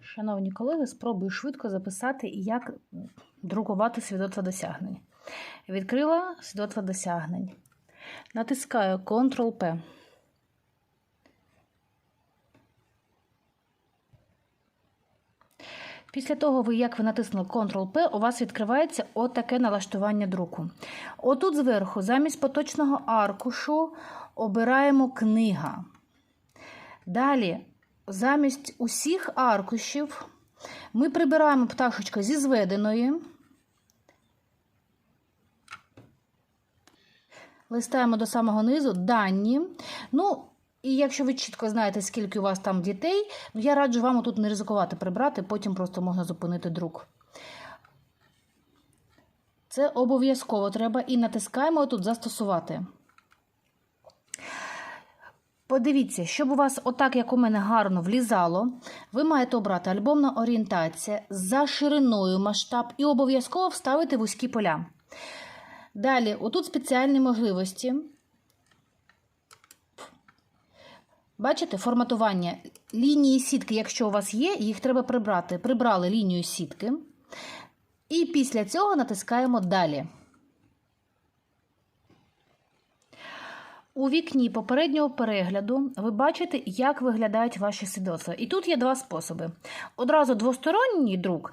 Шановні колеги, спробую швидко записати, як друкувати свідоцтво досягнень. Відкрила свідоцтво досягнень. Натискаю Ctrl-P. Після того, як ви натиснули Ctrl-P, у вас відкривається отаке налаштування друку. Отут зверху, замість поточного аркушу, обираємо книга. Далі, замість усіх аркушів, ми прибираємо пташечку зі зведеної. Листаємо до самого низу дані. Ну, і якщо ви чітко знаєте, скільки у вас там дітей, ну я раджу вам тут не ризикувати прибрати, потім просто можна зупинити друк. Це обов'язково треба і натискаємо тут застосувати. Подивіться, щоб у вас, отак, як у мене, гарно влізало, ви маєте обрати альбомна орієнтація за шириною масштаб і обов'язково вставити вузькі поля. Далі, отут спеціальні можливості. Бачите, форматування лінії сітки, якщо у вас є, їх треба прибрати. Прибрали лінію сітки. І після цього натискаємо Далі. У вікні попереднього перегляду ви бачите, як виглядають ваші свідоцтва. І тут є два способи. Одразу двосторонній друк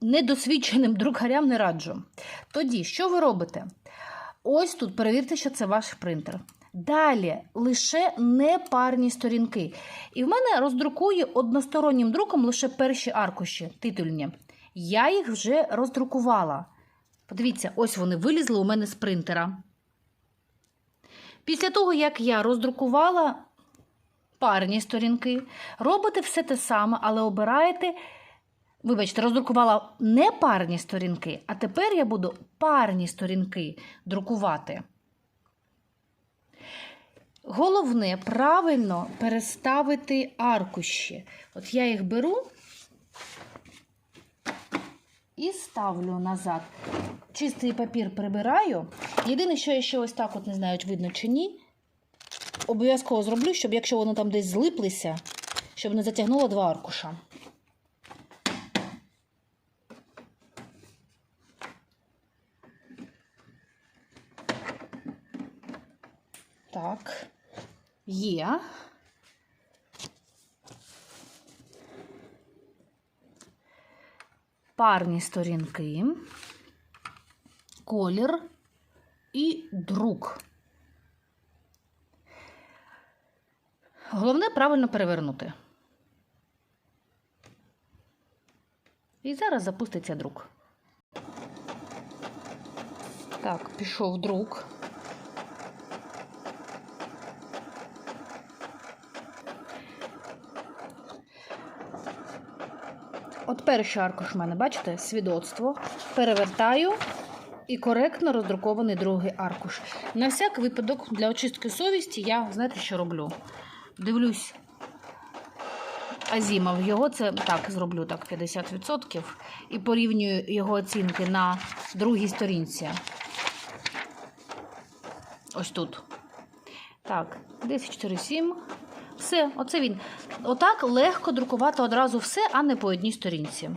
недосвідченим друкарям не раджу. Тоді, що ви робите? Ось тут перевірте, що це ваш принтер. Далі лише непарні сторінки. І в мене роздрукує одностороннім друком лише перші аркуші, титульні. Я їх вже роздрукувала. Подивіться, ось вони вилізли у мене з принтера. Після того, як я роздрукувала парні сторінки, робите все те саме, але обираєте. Вибачте, роздрукувала не парні сторінки, а тепер я буду парні сторінки друкувати. Головне правильно переставити аркуші. От я їх беру і ставлю назад. Чистий папір прибираю. Єдине, що я ще ось так, от не знаю, видно чи ні. Обов'язково зроблю, щоб якщо вони там десь злиплися, щоб не затягнуло два аркуша. Так, є. Парні сторінки, колір і друк. Головне правильно перевернути. І зараз запуститься друк. Так, пішов друк. От перший аркуш в мене, бачите, свідоцтво. Перевертаю і коректно роздрукований другий аркуш. На всяк випадок для очистки совісті я, знаєте, що роблю? Дивлюсь Азімов. Його це так зроблю так 50% і порівнюю його оцінки на другій сторінці. Ось тут. Так, 1047. Все, оце він. Отак легко друкувати одразу все, а не по одній сторінці.